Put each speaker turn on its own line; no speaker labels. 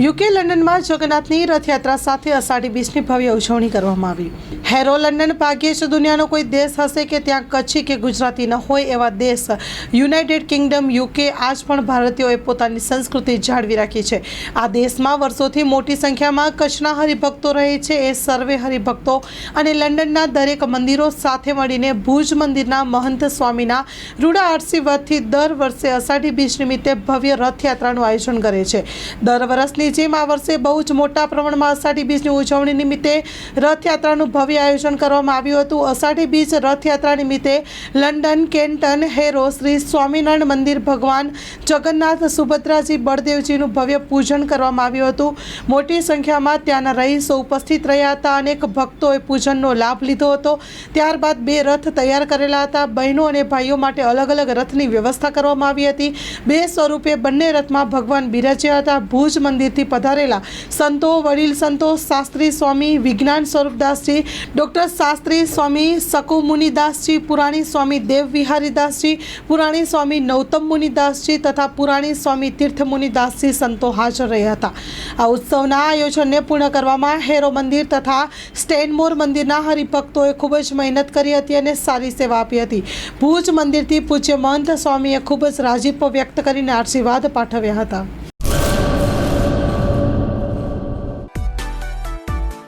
UK લંડનમાં જગન્નાથની રથયાત્રા સાથે અષાઢી બીજની ભવ્ય ઉજવણી કરવામાં આવી. હેરો લંડન ભાગ્યે જ દુનિયાનો કોઈ દેશ હશે કે ત્યાં કચ્છી કે ગુજરાતી ન હોય એવા દેશ યુનાઇટેડ કિંગડમ, યુકે આજ પણ ભારતીયોએ પોતાની સંસ્કૃતિ જાળવી રાખી છે. આ દેશમાં વર્ષોથી મોટી સંખ્યામાં કચ્છના હરિભક્તો રહે છે. એ સર્વે હરિભક્તો અને લંડનના દરેક મંદિરો સાથે મળીને ભુજ મંદિરના મહંત સ્વામીના રૂડા આશીર્વાદથી દર વર્ષે અષાઢી બીજ નિમિત્તે ભવ્ય રથયાત્રાનું આયોજન કરે છે. દર વર્ષની જેમ આ વર્ષે બહુ જ મોટા પ્રમાણમાં અષાઢી બીજની ઉજવણી નિમિત્તે રથયાત્રાનું ભવ્ય આયોજન કરવામાં આવ્યું હતું. અષાઢી બીજ રથયાત્રા નિમિત્તે London, Kenton, Harrow, Shri Swaminarayan મંદિર ભગવાન જગન્નાથ, સુભદ્રાજી, બળદેવજીનું ભવ્ય પૂજન કરવામાં આવ્યું હતું. મોટી સંખ્યામાં ત્યાંના રહીશો ઉપસ્થિત રહ્યા હતા. અનેક ભક્તોએ પૂજનનો લાભ લીધો હતો. ત્યારબાદ બે રથ તૈયાર કરેલા હતા. બહેનો અને ભાઈઓ માટે અલગ અલગ રથની વ્યવસ્થા કરવામાં આવી હતી. બે સ્વરૂપે બંને રથમાં ભગવાન બિરાજ્યા હતા. ભુજ મંદિરથી પધારેલા. સંતો વડીલ, સંતો શાસ્ત્રી સ્વામી, વિજ્ઞાન સ્વરૂપદાસજી, ડૉક્ટર શાસ્ત્રી સ્વામી, શકુ મુનિદાસજી, પુરાણી સ્વામી દેવ વિહારીદાસજી, પુરાણી સ્વામી નૌતમ મુનિદાસજી તથા પુરાણી સ્વામી તીર્થ મુનિદાસજી સંતો હાજર રહ્યા હતા. આ ઉત્સવના આયોજનને પૂર્ણ કરવામાં હેરો મંદિર તથા સ્ટેનમોર મંદિરના હરિભક્તોએ ખૂબ જ મહેનત કરી હતી અને સારી સેવા આપી હતી. ભુજ મંદિરથી પૂજ્ય મહંત સ્વામીએ ખૂબ જ રાજીપો વ્યક્ત કરીને આશીર્વાદ પાઠવ્યા હતા.